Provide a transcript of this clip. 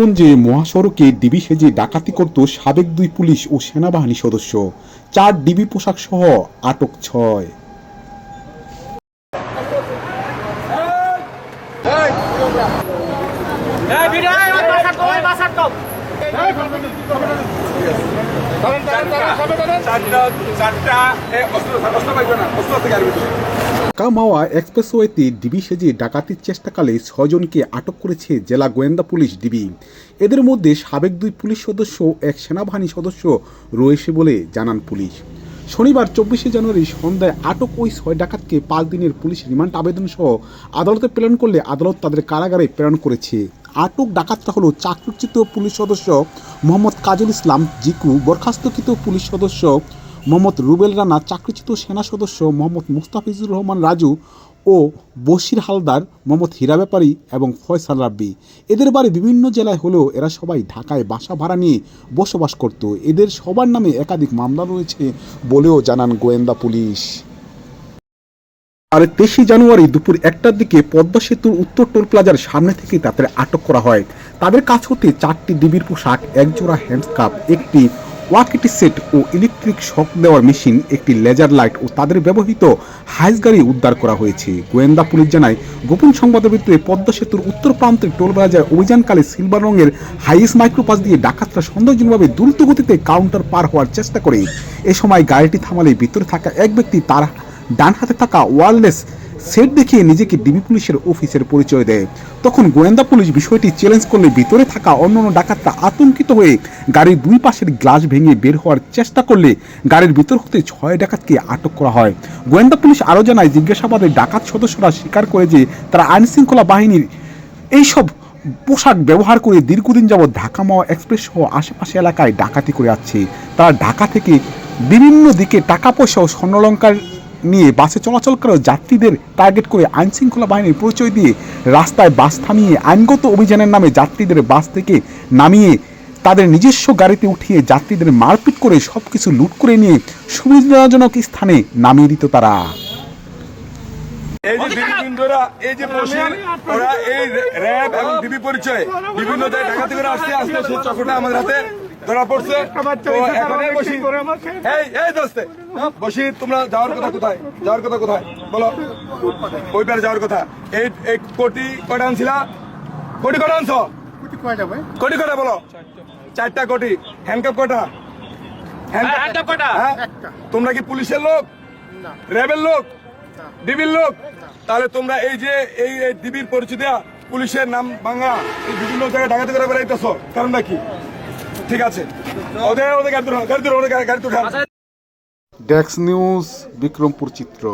মানিকগঞ্জে মহাসড়কে ডিবি সেজে ডাকাতি করত সাবেক দুই পুলিশ ও সেনাবাহিনী সদস্য। চার ডিবি পোশাক সহ আটক ছয়। চারটা চারটা অস্ত্র অস্ত্র পাইবে না? অস্ত্র থেকে কামাওয়া এক্সপ্রেসওয়েতে ডিবি সেজে ডাকাতির চেষ্টাকালে ছয়জনকে আটক করেছে জেলা গোয়েন্দা পুলিশ ডিবি। এদের মধ্যে সাবেক দুই পুলিশ সদস্য এক সেনাবাহিনী সদস্য রয়েছে বলে জানান পুলিশ। শনিবার চব্বিশে জানুয়ারি সন্ধ্যায় আটক ওই ছয় ডাকাতকে পাঁচ দিনের পুলিশ রিমান্ড আবেদন সহ আদালতে প্রেরণ করলে আদালত তাদের কারাগারে প্রেরণ করেছে। আটক ডাকাতরা হলো চাকরিচ্যুত পুলিশ সদস্য মোহাম্মদ কাজল ইসলাম জিকু বরখাস্তকৃত পুলিশ সদস্য মোহাম্মদ রুবেল রানা, চাকরিচ্যুত সেনা সদস্য মোহাম্মদ মুস্তাফিজুর রহমান রাজু ও বশির হালদার মোহাম্মদ হীরা ব্যাপারী এবং ফয়সাল রাব্বি। এদের বাড়ি বিভিন্ন জেলায় হলেও এরা সবাই ঢাকায় বাসা ভাড়া নিয়ে বসবাস করত। এদের সবার নামে একাধিক মামলা রয়েছে বলেও জানান গোয়েন্দা পুলিশ। আর তেইশে জানুয়ারি দুপুর একটার দিকে পদ্মা সেতুর উত্তর টোল প্লাজার সামনে থেকে তাদের আটক করা হয়। তাদের কাছ হতে চারটি ডিবির পোশাক, একজোড়া হ্যান্ডস্কাপ একটি ওয়াকিটি সেট ও ইলেকট্রিক শক দেওয়ার মেশিন, একটি লেজার লাইট ও তাদের ব্যবহৃত হাইস গাড়ি উদ্ধার করা হয়েছে। গোয়েন্দা পুলিশ জানায়, গোপন সংবাদের ভিত্তিতে পদ্মা সেতুর উত্তর প্রান্তের টোল প্লাজায় অভিযানকালে সিলভার রঙের হাইস মাইক্রোপাস দিয়ে ডাকাতরা সন্দেহজনকভাবে দ্রুত গতিতে কাউন্টার পার হওয়ার চেষ্টা করে। এ সময় গাড়িটি থামালে ভিতরে থাকা এক ব্যক্তি তার ডান হাতে থাকা ওয়ারলেস সেট দেখিয়ে নিজেকে ডিবি পুলিশের অফিসের পরিচয় দেয়। তখন গোয়েন্দা পুলিশ বিষয়টি চ্যালেঞ্জ করলে ভিতরে থাকা অন্যান্য ডাকাতরা আতঙ্কিত হয়ে গাড়ির দুই পাশের গ্লাস ভেঙে বের হওয়ার চেষ্টা করলে গাড়ির ভিতর হতে ছয় ডাকাতকে আটক করা হয়। গোয়েন্দা পুলিশ আরও জানায়, জিজ্ঞাসাবাদে ডাকাত সদস্যরা স্বীকার করে যে তারা আইনশৃঙ্খলা বাহিনীর এইসব পোশাক ব্যবহার করে দীর্ঘদিন যাবৎ ঢাকা মাওয়া এক্সপ্রেস সহ আশেপাশে এলাকায় ডাকাতি করে যাচ্ছে তারা ঢাকা থেকে বিভিন্ন দিকে টাকা পয়সা ও স্বর্ণলঙ্কার নিয়ে বাসে চলাচল করা যাত্রীদের টার্গেট করে আইনশৃঙ্খলা বাহিনীর পরিচয় দিয়ে রাস্তায় বাস থামিয়ে আইনগত অভিযানের নামে যাত্রীদের বাস থেকে নামিয়ে তাদের নিজস্ব গাড়িতে উঠিয়ে যাত্রীদের মারপিট করে সব কিছু লুট করে নিয়ে সুবিধাজনক স্থানে নামিয়ে দিত তারা। এই যে দীর্ঘদিন ধরে এই যে ওরা এই র্যাব এবং ডিবি পরিচয় বিভিন্ন জায়গায় ঢাকা থেকে আসছে আসতে সেই চক্রটা আমাদের হাতে ধরা পড়ছে। এই বসি। এই এই দোস্তে বসি তোমরা যাওয়ার কথা কোথায়? যাওয়ার কথা কোথায়? বলো। ওই পারে যাওয়ার কথা। এই এই কোটি কয়টা আনছিলা? কোটি কয়টা আনছো? কোটি কয়টা বলো? চারটা কোটি। হ্যান্ডকাপ? হ্যাঁ? তোমরা কি পুলিশের লোক? র্যাবের লোক? ডিবির লোক? তাহলে তোমরা এই যে এই এই ডিবির পরিচয় দেয়া পুলিশের নাম বাংলা এই বিভিন্ন জায়গায় ডাকাতি করে বেড়াইতেছ। কারণটা কি? ঠিক আছে। ওদের ওদের গাড়ি গাড়ি ডেক্স নিউজ বিক্রমপুর চিত্র